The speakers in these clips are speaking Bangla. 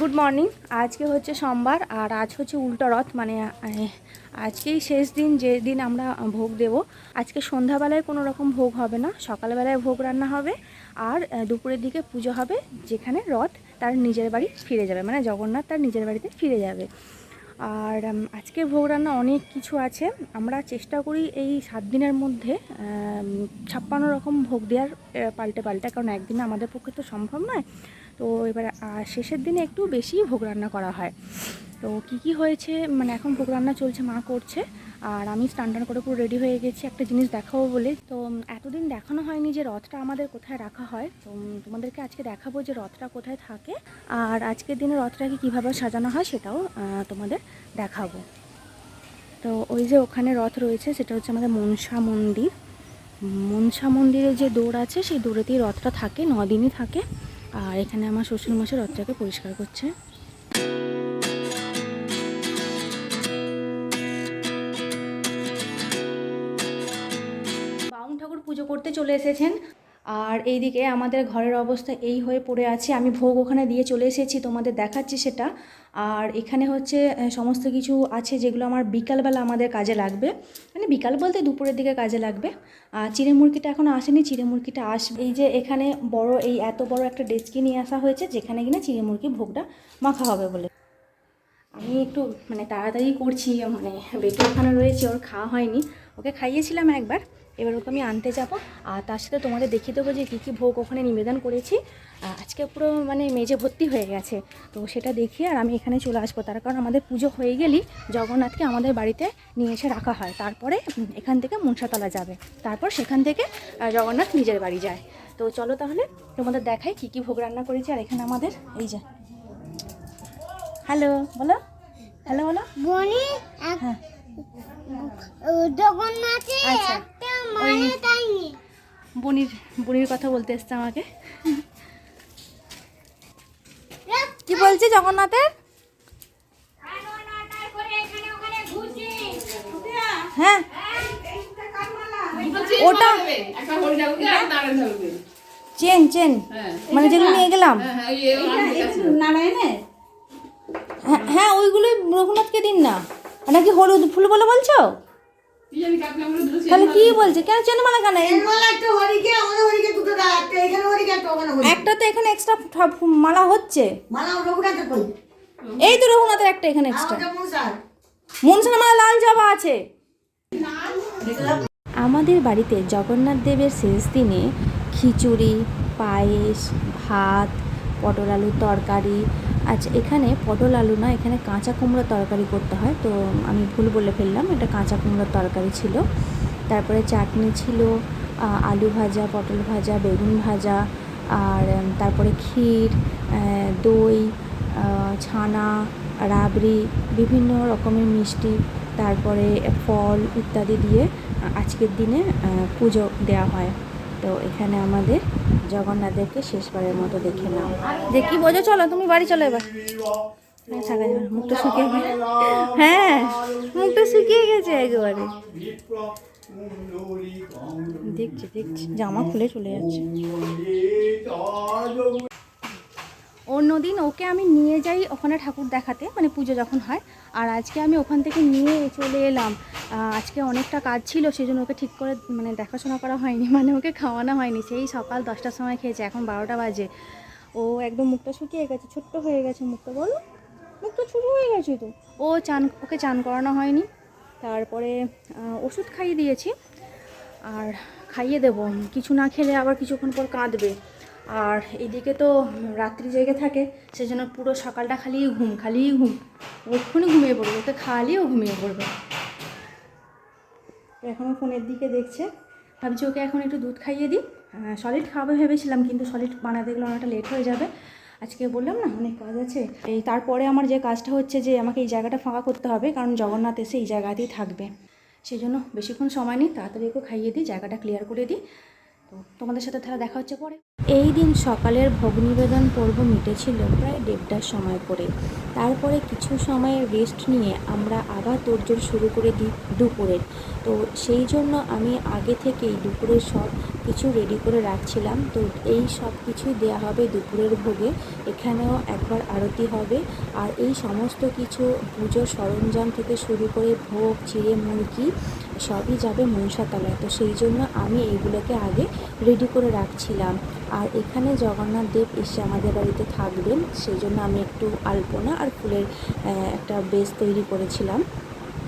গুড মর্নিং আজকে হচ্ছে সোমবার, আর আজ হচ্ছে উল্টো রথ মানে আজকেই শেষ দিন, যে দিন আমরা ভোগ দেব। আজকে সন্ধ্যাবেলায় কোনো রকম ভোগ হবে না, সকালবেলায় ভোগ রান্না হবে, আর দুপুরের দিকে পুজো হবে, যেখানে রথ তার নিজের বাড়ি ফিরে যাবে মানে জগন্নাথ তার নিজের বাড়িতে ফিরে যাবে। আর আজকে ভোগ রান্না অনেক কিছু আছে, আমরা চেষ্টা করি এই সাত দিনের মধ্যে ছাপ্পান্ন রকম ভোগ দেওয়ার পাল্টে পাল্টে, কারণ একদিনে আমাদের পক্ষে তো সম্ভব নয়। তো এবার শেষের দিনে একটু বেশি ভোগ রান্না করা হয়। তো কি কি হয়েছে? মানে এখন ভোগ রান্না চলছে, মা করছে। আর আমি স্নান করে পুরো রেডি হয়ে গেছি, একটা জিনিস দেখাবো বলে। তো এতদিন দেখানো হয়নি যে রথটা আমাদের কোথায় রাখা হয়। তো তোমাদেরকে আজকে দেখাবো যে রথটা কোথায় থাকে। আর আজকের দিনে রথটাকে কীভাবে সাজানো হয় সেটাও তোমাদের দেখাবো। তো, ওই যে ওখানে রথ রয়েছে, সেটা হচ্ছে আমাদের মনসা মন্দির। মনসা মন্দিরে যে দৌড় আছে, সেই দৌড়েতেই রথটা থাকে দিনই থাকে। আর এখানে আমার শ্বশুরমশাই রথটাকে পরিষ্কার করছে। বাউন ঠাকুর পুজো করতে চলে এসেছেন। আর এইদিকে আমাদের ঘরের অবস্থা এই হয়ে পড়ে আছে। আমি ভোগ ওখানে দিয়ে চলে এসেছি, তোমাদের দেখাচ্ছি সেটা। আর এখানে হচ্ছে সমস্ত কিছু আছে যেগুলো আমার বিকালবেলা আমাদের কাজে লাগবে। মানে বিকাল বলতে দুপুরের দিকে কাজে লাগবে। আর চিড়ে মুরগিটা এখনও আসেনি, চিড়ে মুরগিটা আসবে। এই যে এখানে বড়, এই এত বড় একটা ডেস্কি নিয়ে আসা হয়েছে, যেখানে কিনা চিড়ে মুরগি ভোগটা মাখা হবে বলে। আমি একটু মানে তাড়াতাড়ি করছি মানে বেটু ওখানে রয়েছে, ওর খাওয়া হয়নি। ওকে খাইয়েছিলাম একবার। এবার ওকে আমি আনতে যাব। আর তার সাথে তোমাদের দেখিয়ে দেবো যে কী কী ভোগ ওখানে নিবেদন করেছি। আজকে পুরো মানে মেজে ভর্তি হয়ে গেছে। তো সেটা দেখিয়ে আর আমি এখানে চলে আসব। তার কারণ আমাদের পুজো হয়ে গেলেই জগন্নাথকে আমাদের বাড়িতে নিয়ে এসে রাখা হয়। তারপরে এখান থেকে মনসাতলা যাবে। তারপর সেখান থেকে জগন্নাথ নিজের বাড়ি যায়। তো চলো তাহলে তোমাদের দেখাই কী কী ভোগ রান্না করেছি আর এখানে আমাদের এই যে। হ্যালো বলো। হ্যালো বলো। বনি হ্যাঁ। জগন্নাথে আচ্ছা। বনির বনির কথা বলতে এসছে আমাকে কি বলছে জগন্নাথের হ্যাঁ ওটা। Chain chain. মানে যেগুলো নিয়ে গেলাম হ্যাঁ, হ্যাঁ, এই- এই আমার কাছে ছিল। হ্যাঁ, হ্যাঁ ওইগুলো রঘুনাথকে দিন না নাকি হলুদ ফুল বলে বলছো তাহলে কি বলছে? কেন চেনমালা কেন মালা একটা হরিকে আমাদের হরিকে দুটো দাও একটা এখানে হরিকে একটা ওখানে হরি একটা তো এখানে এক্সট্রা মালা হচ্ছে। মালা রঘুনাথের কই এই তো রঘুনাথের একটা এখানে এক্সট্রা মনসার মালা লাল জবা আছে। আমাদের বাড়িতে জগন্নাথ দেবের শেষ দিনে খিচুড়ি পায়েস ভাত পটল আলুর তরকারি আচ্ছা এখানে পটল আলু না, এখানে কাঁচা কুমড়োর তরকারি করতে হয়। তো আমি ভুল বলে ফেললাম, এটা কাঁচা কুমড়োর তরকারি ছিল। তারপরে চাটনি ছিল আলু ভাজা, পটল ভাজা, বেগুন ভাজা, আর তারপরে ক্ষীর দই ছানা, রাবড়ি, বিভিন্ন রকমের মিষ্টি, তারপরে ফল ইত্যাদি দিয়ে আজকের দিনে পুজো দেওয়া হয়। তো এখানে আমাদের জগন্নাথদেরকে শেষবারের মতো দেখে নাও। দেখি বোঝো চলো তুমি বাড়ি চলো এবার। হ্যাঁ, মুখটা শুকিয়ে গেছে। হ্যাঁ মুখটা শুকিয়ে গেছে একেবারে। দেখছি দেখছি জামা খুলে চলে যাচ্ছে। অন্যদিন ওকে আমি নিয়ে যাই ওখানে ঠাকুর দেখাতে মানে পুজো যখন হয়। আর আজকে আমি ওখান থেকে নিয়ে চলে এলাম। আজকে অনেকটা কাজ ছিল সেই জন্য ওকে ঠিক করে মানে দেখাশোনা করা হয়নি মানে ওকে খাওয়ানো হয়নি। সেই সকাল দশটার সময় খেয়েছে, এখন বারোটা বাজে। ও একদম মুখটা শুকিয়ে গেছে, ছোট্ট হয়ে গেছে মুখটা, বলো। মুখটা ছোটো হয়ে গেছে তো। ও চান, ওকে চান করানো হয়নি। তারপরে ওষুধ খাইয়ে দিয়েছি। আর খাইয়ে দেব। কিছু না খেলে আবার কিছুক্ষণ পর কাঁদবে। আর এদিকে তো রাত্রি জেগে থাকে, সেজন্য পুরো সকালটা খালি ঘুম খালি ঘুম। ওক্ষুনি ঘুমিয়ে পড়বে, ওকে খাওয়ালেও ঘুমিয়ে পড়বে। এখনও ফোনের দিকে দেখছে, ভাবছি ওকে এখন একটু দুধ খাইয়ে দিই। সলিড খাওয়াবে ভেবেছিলাম, কিন্তু সলিড বানাতে গেলে অনেকটা লেট হয়ে যাবে। আজকে বললাম না, অনেক কাজ আছে। এই তারপরে আমার যে কাজটা হচ্ছে যে, আমাকে এই জায়গাটা ফাঁকা করতে হবে, কারণ জগন্নাথ এসে এই জায়গাতেই থাকবে। সেই জন্য বেশিক্ষণ সময় নেই, তাড়াতাড়ি ওকে খাইয়ে দিই, জায়গাটা ক্লিয়ার করে দিই। তো তোমাদের সাথে তাহলে দেখা হচ্ছে পরে। এই দিন সকালের ভোগ নিবেদন পর্ব মিটেছিল প্রায় দেড়টার সময় করে। তারপরে কিছু সময় রেস্ট নিয়ে আমরা আবার তোড়জোড় শুরু করে দিই দুপুরের। তো সেই জন্য আমি আগে থেকেই দুপুরের সব কিছু রেডি করে রাখছিলাম। তো এই সব কিছুই দেওয়া হবে দুপুরের ভোগে। এখানেও একবার আরতি হবে। আর এই সমস্ত কিছু পুজোর সরঞ্জাম থেকে শুরু করে ভোগ, চিড়ে, মুরগি সবই যাবে মনসাতলায় তো সেই জন্য আমি এইগুলোকে আগে রেডি করে রাখছিলাম। আর এখানে জগন্নাথ দেব এসে আমাদের বাড়িতে থাকবেন। সেই জন্য আমি একটু আলপনা আর ফুলের একটা বেস তৈরি করেছিলাম।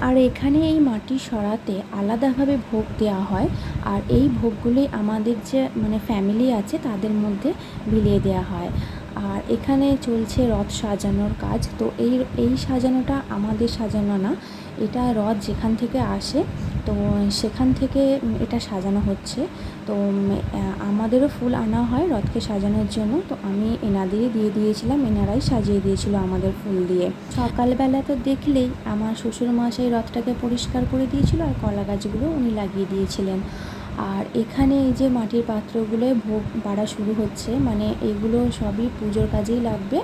আর এখানে এই মাটি সরাতে আলাদাভাবে ভোগ দেওয়া হয়। আর এই ভোগগুলি আমাদের যে মানে ফ্যামিলি আছে, তাদের মধ্যে বিলিয়ে দেওয়া হয়। আর এখানে চলছে রথ সাজানোর কাজ। তো এই এই সাজানোটা আমাদের সাজানো না, এটা রথ যেখান থেকে আসে, তো সেখান থেকে এটা সাজানো হচ্ছে। তো আমাদেরও ফুল আনা হয় রথকে সাজানোর জন্য। তো আমি এনাদেরই দিয়ে দিয়েছিলাম, এনারাই সাজিয়ে দিয়েছিল আমাদের ফুল দিয়ে। সকালবেলা তো দেখলেই আমার শ্বশুর মশাই রথটাকে পরিষ্কার করে দিয়েছিল আর কলা গাছগুলো উনি লাগিয়ে দিয়েছিলেন। আর এখানে এই যে মাটির পাত্রগুলোয় ভোগ বাড়া শুরু হচ্ছে মানে এগুলো সবই পুজোর কাজেই লাগবে।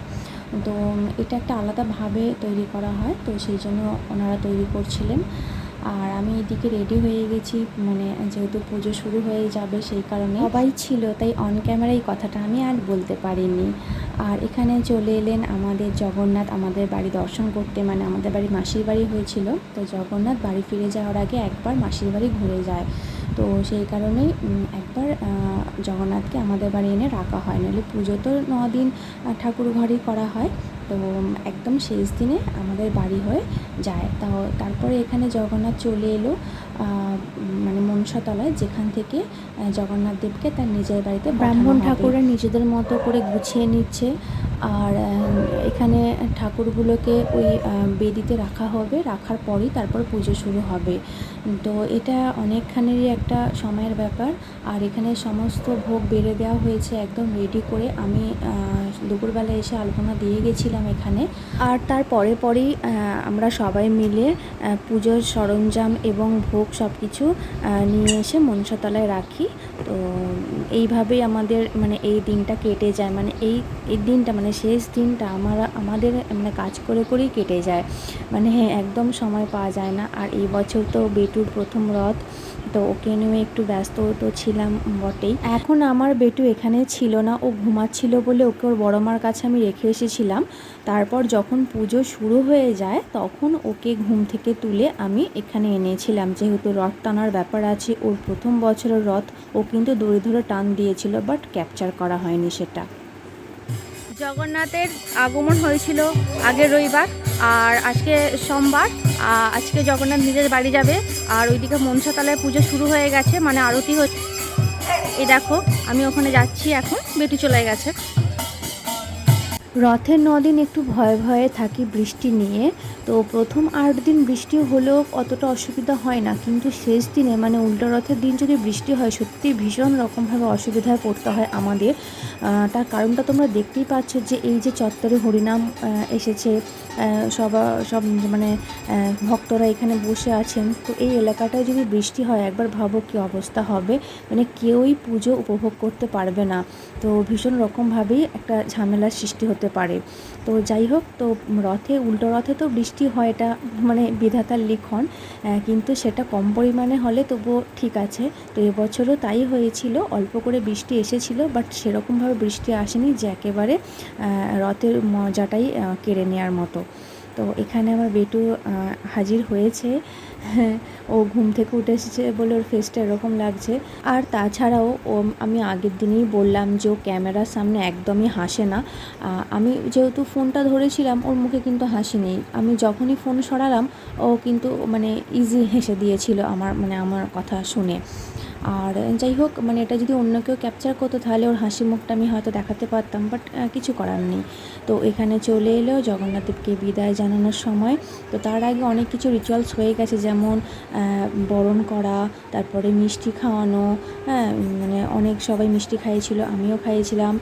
তো এটা একটা আলাদাভাবে তৈরি করা হয়, তো সেই জন্য ওনারা তৈরি করছিলেন। আর আমি এদিকে রেডি হয়ে গেছি মানে যেহেতু পুজো শুরু হয়ে যাবে সেই কারণে। সবাই ছিল, তাই অন ক্যামেরা এই কথাটা আমি আর বলতে পারিনি। আর এখানে চলে এলেন আমাদের জগন্নাথ, আমাদের বাড়ি দর্শন করতে মানে আমাদের বাড়ি মাসির বাড়ি হয়েছিল। তো জগন্নাথ বাড়ি ফিরে যাওয়ার আগে একবার মাসির বাড়ি ঘুরে যায়। তো সেই কারণেই একবার জগন্নাথকে আমাদের বাড়ি এনে রাখা হয়। নাহলে পুজো তো ন দিন আহ, ঠাকুর ঘরেই করা হয়। তো একদম শেষ দিনে আমাদের বাড়ি হয়ে যায়। তাও তারপরে এখানে জগন্নাথ চলে এলো মানে মনসাতলায়, যেখান থেকে জগন্নাথ দেবকে তার নিজের বাড়িতে ব্রাহ্মণ ঠাকুররা নিজেদের মতো করে গুছিয়ে নিচ্ছে। আর এখানে ঠাকুরগুলোকে ওই বেদিতে রাখা হবে। রাখার পরই তারপর পুজো শুরু হবে। তো এটা অনেকখানেরই একটা সময়ের ব্যাপার। আর এখানে সমস্ত ভোগ বেড়ে দেওয়া হয়েছে একদম রেডি করে। আমি দুপুরবেলা এসে আলপনা দিয়ে গেছিলাম। এখানে। আর তার পরে পরেই আমরা সবাই মিলে পুজোর সরঞ্জাম এবং ভোগ সব কিছু নিয়ে এসে মনসাতলায় রাখি। তো এইভাবেই আমাদের মানে এই দিনটা কেটে যায়। মানে এই এই দিনটা মানে শেষ দিনটা আমরা, আমাদের মানে কাজ করে করেই কেটে যায়। মানে হ্যাঁ একদম সময় পাওয়া যায় না। আর এই বছর তো বেটুর প্রথম রথ। তো ওকে নিয়ে একটু ব্যস্ত তো ছিলাম বটেই। এখন আমার বেটু এখানে ছিল না, ও ঘুমাচ্ছিল বলে ওকে ওর বড় মার কাছে আমি রেখে এসেছিলাম। তারপর যখন পুজো শুরু হয়ে যায়, তখন ওকে ঘুম থেকে তুলে আমি এখানে এনেছিলাম। যেহেতু রথ টানার ব্যাপার আছে, ওর প্রথম বছরের রথ, ও কিন্তু দড়ি ধরে টান দিয়েছিল বাট ক্যাপচার করা হয়নি সেটা। জগন্নাথের আগমন হয়েছিল আগের রবিবার। আর আজকে সোমবার আজকে জগন্নাথ নিজের বাড়ি যাবে, আর ওইদিকে মনসাতলায় পুজো শুরু হয়ে গেছে মানে আরতি হচ্ছে। এই দেখো, আমি ওখানে যাচ্ছি এখন, বেটু চলে গেছে। রথের নদিন একটু ভয়ে ভয়ে থাকি বৃষ্টি নিয়ে তো প্রথম আট দিন বৃষ্টি হলেও অতটা অসুবিধা হয় না। কিন্তু শেষ দিনে মানে উল্টো রথের দিন যদি বৃষ্টি হয় সত্যি ভীষণ রকমভাবে অসুবিধায় পড়তে হয় আমাদের। তার কারণটা তোমরা দেখতেই পাচ্ছ যে এই যে চত্বরে হরিনাম এসেছে সবা, সব মানে ভক্তরা এখানে বসে আছেন। তো এই এলাকাটায় যদি বৃষ্টি হয়, একবার ভাবো কী অবস্থা হবে। মানে কেউই পুজো উপভোগ করতে পারবে না। তো ভীষণ রকমভাবেই একটা ঝামেলার সৃষ্টি হতে পারে। তো যাই হোক, তো রথে, উল্টো রথে তো বৃষ্টি হয় এটা মানে বিধাতার লিখন কিন্তু সেটা কম পরিমাণে হলে তবুও ঠিক আছে। তো এবছরও তাই হয়েছিল, অল্প করে বৃষ্টি এসেছিল বাট সেরকমভাবে বৃষ্টি আসেনি যে একেবারে রথের মজাটাই কেড়ে নেওয়ার মতো। তো এখানে আমার বেটু হাজির হয়েছে। হ্যাঁ, ও ঘুম থেকে উঠে এসেছে বলে ওর ফেসটা এরকম লাগছে। আর তাছাড়াও ও আমি আগের দিনেই বললাম যে ও ক্যামেরার সামনে একদমই হাসে না। আমি যেহেতু ফোনটা ধরেছিলাম ওর মুখে কিন্তু হাসি নেই। আমি যখনই ফোন সরালাম ও কিন্তু মানে ইজি হেসে দিয়েছিল আমার মানে আমার কথা শুনে। আর যাই হোক মানে এটা যদি অন্য কেউ ক্যাপচার করতো তাহলে ওর হাসি মুখটা আমি হয়তো দেখাতে পারতাম বাট কিছু করার নেই। তো এখানে চলে এলো জগন্নাথ দেবকে বিদায় জানানোর সময়। তো তার আগে অনেক কিছু রিচুয়ালস হয়ে গেছে যেমন বরণ করা তারপরে মিষ্টি খাওয়ানো হ্যাঁ মানে অনেক সবাই মিষ্টি খাইয়েছিল আমিও খাইয়েছিলাম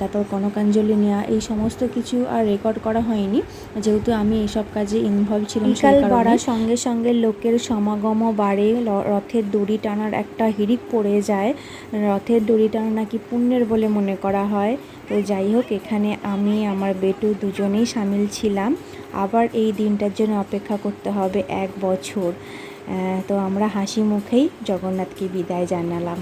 তারপর কনকাঞ্জলি নেওয়া এই সমস্ত কিছু আর রেকর্ড করা হয়নি। যেহেতু আমি এইসব কাজে ইনভলভ ছিলাম বিকাল বাড়ার সঙ্গে সঙ্গে লোকের সমাগমও বাড়ে রথের দড়ি টানার একটা হিড়িক পড়ে যায়। রথের দড়িটাও নাকি পুণ্যের বলে মনে করা হয়। তো যাই হোক, এখানে আমি, আমার বেটু দুজনেই সামিল ছিলাম। আবার এই দিনটার জন্য অপেক্ষা করতে হবে এক বছর। তো আমরা হাসি মুখেই জগন্নাথকে বিদায় জানালাম।